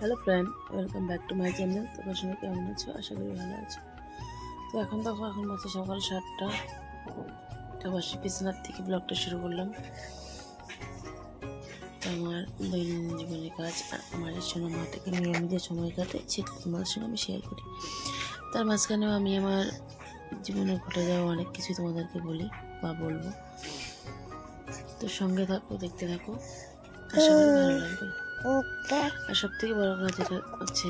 Hello friend welcome back to my channel তোমার সঙ্গে কেমন আছো? আশা করি ভালো আছো। তো এখন দেখো, এখন বাজে সকাল সাতটা। এটা বসে বিছানার থেকে ব্লগটা শুরু করলাম। তো আমার দৈনন্দিন জীবনের কাজ আমার এই সোনা মাটাকে নিয়ে আমি যে সময় কাটে সেটা তোমাদের সঙ্গে আমি শেয়ার করি। তার মাঝখানেও আমি আমার জীবনে ঘটে যাওয়া অনেক কিছু তোমাদেরকে বলি বা বলব। তো সঙ্গে থাকো, দেখতে থাকো। আশা করি ভালো লাগবে। আর সব থেকে বড় কথা যেটা হচ্ছে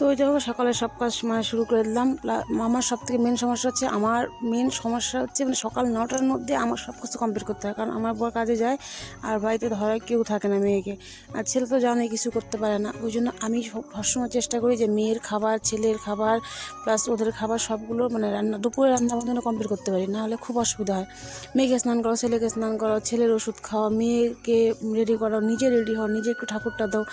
তো ওই দেখো সকালে সব কাজ মানে শুরু করে দিলাম। আমার সব থেকে মেন সমস্যা হচ্ছে আমার মেন সমস্যা হচ্ছে মানে সকাল নটার মধ্যে আমার সব কিছু কমপ্লিট করতে হয়। কারণ আমার বর কাজে যায়, আর বাড়িতে ধরে কেউ থাকে না মেয়েকে। আর ছেলে তো জানে কিছু করতে পারে না। ওই জন্য আমি সব- সবসময় চেষ্টা করি যে মেয়ের খাবার, ছেলের খাবার প্লাস ওদের খাবার সবগুলো মানে রান্না, দুপুরে রান্না আমার জন্য কমপ্লিট করতে পারি। না হলে খুব অসুবিধা হয়। মেয়েকে স্নান করো ছেলেকে স্নান করো ছেলের ওষুধ খাওয়া, মেয়েকে রেডি করো নিজে রেডি হও, নিজে একটু ঠাকুরটা দাও।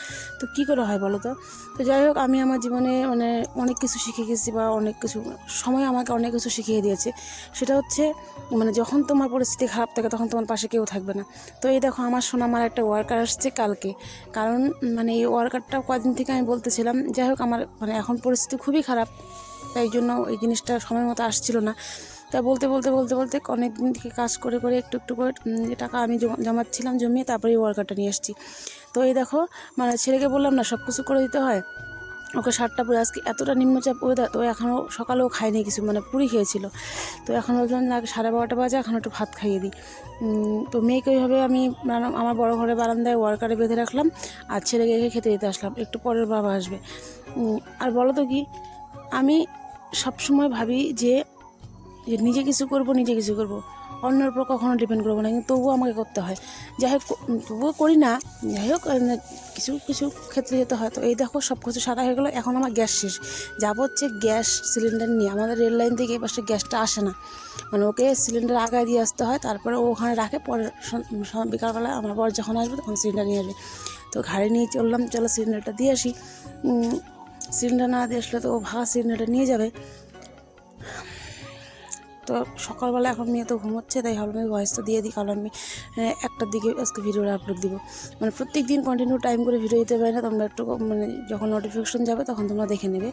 তো কী করে হয় বলো তো? তো যাই হোক, আমি আমার জীবনে মানে অনেক কিছু শিখে গেছি বা অনেক কিছু, সময় আমাকে অনেক কিছু শিখিয়ে দিয়েছে। সেটা হচ্ছে মানে যখন তোমার পরিস্থিতি খারাপ থাকে তখন তোমার পাশে কেউ থাকবে না। তো এই দেখো, আমার শোনা আমার একটা ওয়ার্কার আসছে কালকে। কারণ মানে এই ওয়ার্কারটা কদিন থেকে আমি বলতেছিলাম, যাই হোক, আমার মানে এখন পরিস্থিতি খুবই খারাপ। তাই জন্য এই জিনিসটা সময় মতো আসছিল না। তা বলতে বলতে বলতে বলতে অনেক দিন থেকে কাজ করে করে একটু একটু করে টাকা আমি জমা- জমাচ্ছিলাম, জমিয়ে তারপরে ওয়ার্কারটা নিয়ে এসেছি তো এই দেখো মানে ছেলেকে বললাম, না সব কিছু করে দিতে হয়। ওকে সাতটা পরে আজকে এতটা নিম্নচাপ ওয়েদার, তো এখনও সকালেও খায়নি কিছু মানে পুরি খেয়েছিল। তো এখন বললাম না সাড়ে বারোটা বাজে, এখন একটু ভাত খাইয়ে দিই। তো মেয়েকে ওইভাবে আমি আমার বড় ঘরে বারান্দায় ওয়ার্কারে বেঁধে রাখলাম, আর ছেলেকে রেখে খেতে দিতে আসলাম। একটু পরের বাবা আসবে। আর বলো তো কি, আমি সবসময় ভাবি যে নিজে কিছু করব, নিজে কিছু করব। অন্যের উপর কখনো ডিপেন্ড করব না, কিন্তু তবুও আমাকে করতে হয়। যাই হোক তবুও করি না। যাই হোক কিছু কিছু ক্ষেত্রে যেতে হয়। তো এই দেখো সব কিছু সাদা হয়ে গেলো, এখন আমার গ্যাস শেষ। যাব হচ্ছে গ্যাস সিলিন্ডার নিয়ে। আমাদের রেল লাইন থেকে এই পাশে গ্যাসটা আসে না। মানে ওকে সিলিন্ডার আগায় দিয়ে আসতে হয়, তারপরে ও ওখানে রাখে, পরে বিকালবেলা আমার পর যখন আসবে তখন সিলিন্ডার নিয়ে আসবে। তো ঘাড়ে নিয়ে চললাম, চলো সিলিন্ডারটা দিয়ে আসি। সিলিন্ডার না দিয়ে আসলে তো ও ভাঙা সিলিন্ডারটা নিয়ে যাবে। তো সকালবেলা এখন মেয়ে তো ঘুমোচ্ছে, তাই ভাবলাম আমি ভয়েস তো দিয়ে দিই, কারণ আমি একটার দিকে আজকে ভিডিওটা আপলোড দিব। মানে প্রত্যেক দিন কন্টিনিউ টাইম করে ভিডিও দিতে পারি না, তোমরা একটু মানে যখন নোটিফিকেশন যাবে তখন তোমরা দেখে নেবে।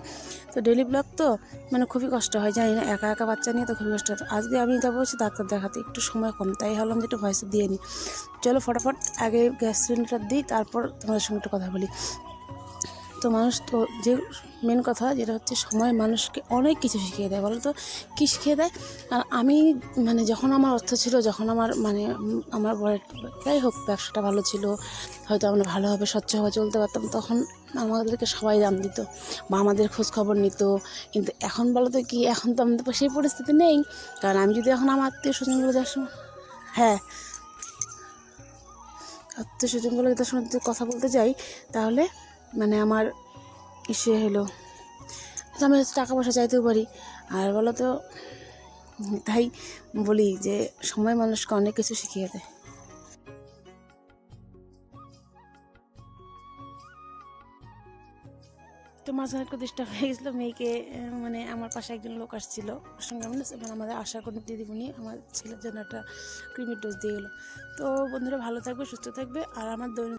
তো ডেলি ব্লগ তো মানে খুবই কষ্ট হয়, জানি না, একা একা বাচ্চা নিয়ে তো খুবই কষ্ট হয়। আজকে আমি যাব হচ্ছে ডাক্তার দেখাতে, একটু সময় কম, তাই ভাবলাম যে একটু ভয়েসটা দিয়ে নিই চলো ফটাফট আগে গ্যাস সিলিন্ডার দিই, তারপর তোমাদের সঙ্গে একটু কথা বলি। তো মানুষ তো যে মেন কথা যেটা হচ্ছে সময় মানুষকে অনেক কিছু শিখিয়ে দেয়, বলো তো? কী শিখিয়ে দেয়? আর আমি মানে যখন আমার অর্থ ছিল, যখন আমার মানে আমার বড় যাই হোক ব্যবসাটা ভালো ছিল, হয়তো আমরা ভালোভাবে স্বচ্ছভাবে চলতে পারতাম, তখন আমাদেরকে সবাই দাম দিত বা আমাদের খোঁজ খবর নিত। কিন্তু এখন বলো তো কি, এখন তো আমাদের সেই পরিস্থিতি নেই। কারণ আমি যদি এখন আমার আত্মীয় স্বজনগুলো যার সময় হ্যাঁ আত্মীয় স্বজনগুলো যদি কথা বলতে যাই, তাহলে মানে আমার ইসে হলো। আমি হয়তো টাকা পয়সা চাইতেও পারি। আর বলো তো তাই বলি যে সময় মানুষকে অনেক কিছু শিখিয়ে দেয়। তো মাঝখানে একটু ডিস্টার্ব হয়ে গেছিল, মেয়েকে মানে আমার পাশে একজন লোক আসছিল। ওর সঙ্গে আমরা মানে আমাদের আশা করি দিদিমণি, আমার ছেলের জন্য একটা ক্রিমির ডোজ দিয়ে গেলো তো বন্ধুরা ভালো থাকবে, সুস্থ থাকবে, আর আমার দৈনিক